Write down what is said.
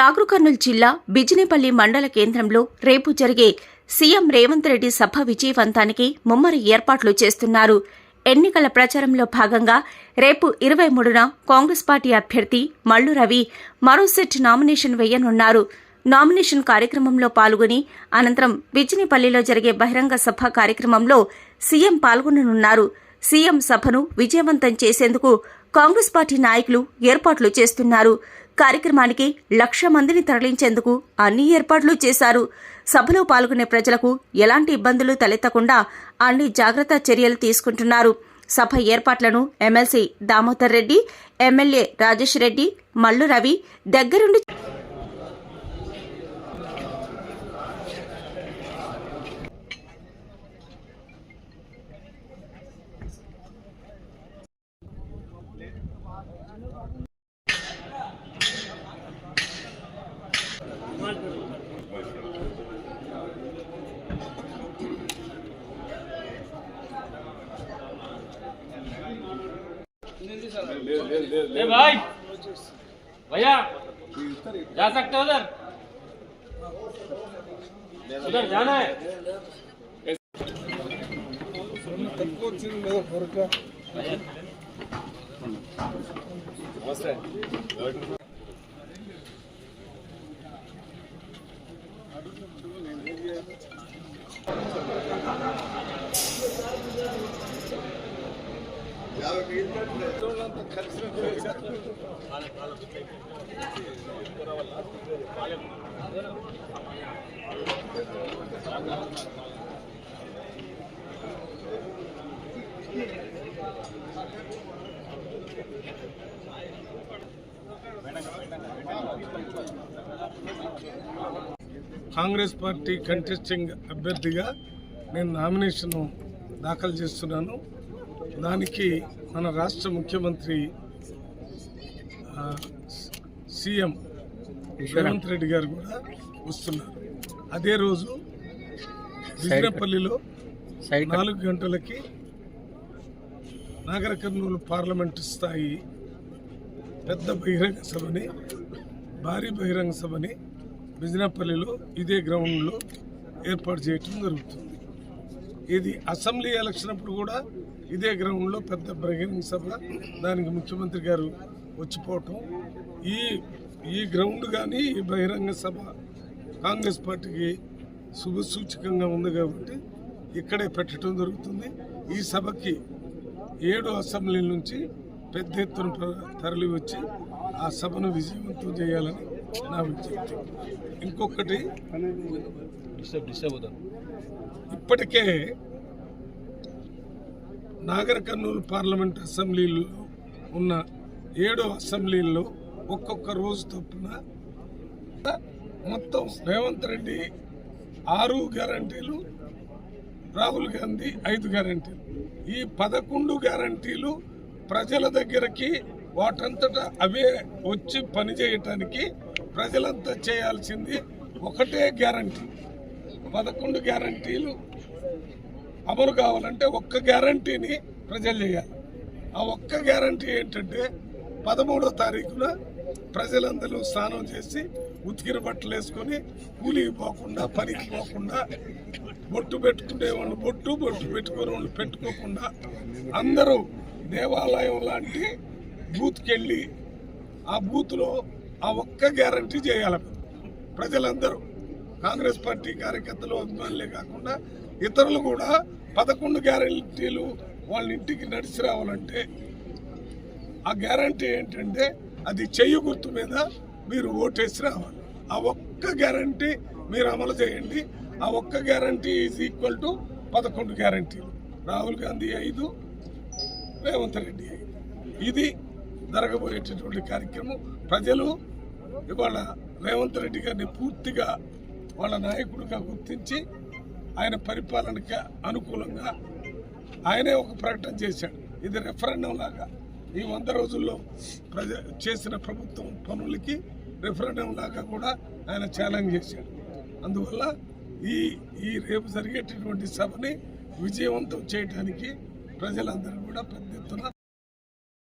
నాగర్ కర్నూలు జిల్లా బిజినేపల్లి మండల కేంద్రంలో రేపు జరిగే సీఎం రేవంత్ రెడ్డి సభ విజయవంతానికి ముమ్మర ఏర్పాట్లు చేస్తున్నారు. ఎన్నికల ప్రచారంలో భాగంగా రేపు ఇరవై మూడున కాంగ్రెస్ పార్టీ అభ్యర్థి మల్లు రవి మరో సెట్ నామినేషన్ వేయనున్నారు. నామినేషన్ కార్యక్రమంలో పాల్గొని అనంతరం బిజినిపల్లిలో జరిగే బహిరంగ సభ కార్యక్రమంలో సీఎం పాల్గొననున్నారు. సీఎం సభను విజయవంతం చేసేందుకు కాంగ్రెస్ పార్టీ నాయకులు ఏర్పాట్లు చేస్తున్నారు. కార్యక్రమానికి లక్ష మందిని తరలించేందుకు అన్ని ఏర్పాట్లు చేశారు. సభలో పాల్గొనే ప్రజలకు ఎలాంటి ఇబ్బందులు తలెత్తకుండా అన్ని జాగ్రత్త చర్యలు తీసుకుంటున్నారు. సభ ఏర్పాట్లను ఎమ్మెల్సీ దామోదర్ రెడ్డి ఎమ్మెల్యే రాజేష్ రెడ్డి మల్లు రవి దగ్గరుండి ए भाई भैया जा सकते हो उधर? उधर जाना है। కాంగ్రెస్ పార్టీ కంటెస్టింగ్ అభ్యర్థిగా నేను నామినేషన్ దాఖలు చేస్తున్నాను. దానికి మన రాష్ట్ర ముఖ్యమంత్రి సీఎం రేవంత్ రెడ్డి గారు కూడా వస్తున్నారు. అదే రోజు బిజినపల్లిలో నాలుగు గంటలకి నాగర కర్నూలు పార్లమెంటు స్థాయి పెద్ద బహిరంగ సభని భారీ బహిరంగ సభని బిజినపల్లిలో ఇదే గ్రౌండ్లో ఏర్పాటు చేయటం జరుగుతుంది. ఇది అసెంబ్లీ ఎలక్షన్ అప్పుడు కూడా ఇదే గ్రౌండ్లో పెద్ద బహిరంగ సభ దానికి ముఖ్యమంత్రి గారు వచ్చిపోవటం. ఈ ఈ గ్రౌండ్ కానీ ఈ బహిరంగ సభ కాంగ్రెస్ పార్టీకి శుభసూచకంగా ఉంది కాబట్టి ఇక్కడే పెట్టడం జరుగుతుంది. ఈ సభకి ఏడు అసెంబ్లీల నుంచి పెద్ద ఎత్తున తరలి వచ్చి ఆ సభను విజయవంతం చేయాలని నా విజ్ఞప్తి. ఇంకొకటి ఇప్పటికే నాగర్ కర్నూలు పార్లమెంట్ అసెంబ్లీలో ఉన్న ఏడు అసెంబ్లీల్లో ఒక్కొక్క రోజు తప్పున మొత్తం రేవంత్ రెడ్డి ఆరు గ్యారంటీలు రాహుల్ గాంధీ ఐదు గ్యారంటీలు. ఈ పదకొండు గ్యారంటీలు ప్రజల దగ్గరకి వాటంతటా అవే వచ్చి పనిచేయటానికి ప్రజలంతా చేయాల్సింది ఒకటే గ్యారంటీ. పదకొండు గ్యారంటీలు అమలు కావాలంటే ఒక్క గ్యారంటీని ప్రజలు చేయాలి. ఆ ఒక్క గ్యారంటీ ఏంటంటే పదమూడో తారీఖున ప్రజలందరూ స్నానం చేసి ఉతికిన బట్టలు వేసుకొని కూలికి పోకుండా పనికి పోకుండా బొట్టు పెట్టుకునే వాళ్ళు బొట్టు బొట్టు పెట్టుకునే వాళ్ళు పెట్టుకోకుండా అందరూ దేవాలయం లాంటి బూత్కి వెళ్ళి ఆ బూత్లో ఆ ఒక్క గ్యారంటీ చేయాలి. ప్రజలందరూ కాంగ్రెస్ పార్టీ కార్యకర్తలు అభిమానులే కాకుండా ఇతరులు కూడా పదకొండు గ్యారంటీలు వాళ్ళ ఇంటికి నడిచి రావాలంటే ఆ గ్యారంటీ ఏంటంటే అది చెయ్యి గుర్తు మీద మీరు ఓటేసి రావాలి. ఆ ఒక్క గ్యారంటీ మీరు అమలు చేయండి. ఆ ఒక్క గ్యారంటీ ఈజ్ ఈక్వల్ టు పదకొండు గ్యారంటీలు. రాహుల్ గాంధీ ఐదు రేవంత్ రెడ్డి ఐదు. ఇది జరగబోయేటటువంటి కార్యక్రమం. ప్రజలు ఇవాళ రేవంత్ రెడ్డి గారిని పూర్తిగా వాళ్ళ నాయకుడిగా గుర్తించి ఆయన పరిపాలనకి అనుకూలంగా ఆయనే ఒక ప్రకటన చేశాడు. ఇది రెఫరెండం లాగా. ఈ వంద రోజుల్లో ప్రజ చేసిన ప్రభుత్వం పనులకి రెఫరెండం లాగా కూడా ఆయన ఛాలెంజ్ చేశాడు. అందువల్ల ఈ ఈ రేపు జరిగేటటువంటి సభని విజయవంతం చేయడానికి ప్రజలందరూ కూడా పెద్ద ఎత్తున